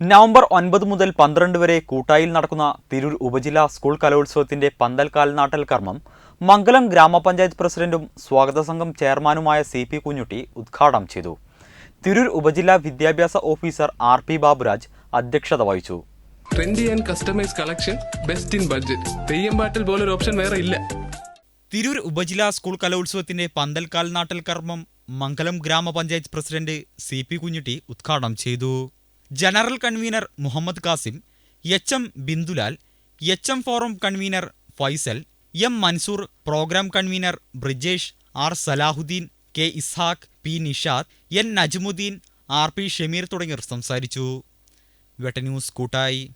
November ഒൻപത് മുതൽ പന്ത്രണ്ട് വരെ കൂട്ടായിൽ നടക്കുന്ന തിരൂർ ഉപജില്ല സ്കൂൾ കലോത്സവത്തിന്റെ പന്തൽക്കാൽ നാട്ടൽ കർമ്മം മംഗലം ഗ്രാമപഞ്ചായത്ത് പ്രസിഡന്റും സ്വാഗത സംഘം ചെയർമാനുമായ സി പി കുഞ്ഞുട്ടി ഉദ്ഘാടനം ചെയ്തു. തിരൂർ ഉപജില്ല വിദ്യാഭ്യാസ ഓഫീസർ ആർ പി ബാബുരാജ് അധ്യക്ഷത വഹിച്ചു. Trendy and customise collection best in budget Theyyam പാട്ടിൽ പോലൊരു ഓപ്ഷൻ വേറെ ഇല്ല. തിരൂർ ഉപജില്ല സ്കൂൾ കലോത്സവത്തിന്റെ പന്തൽക്കാൽ നാട്ടൽ കർമ്മം മംഗലം ഗ്രാമപഞ്ചായത്ത് പ്രസിഡന്റ് സി പി കുഞ്ഞുട്ടി ഉദ്ഘാടനം ചെയ്തു. General convener Muhammad Kasim H M Bindulal H M forum convener Faisal M Mansoor programme convener Brijesh R Salahuddin K Ishaq P Nishad N Najmuddin R P Shameer തുടങ്ങിയവർ സംസാരിച്ചു. വെട്ട news കൂട്ടായി.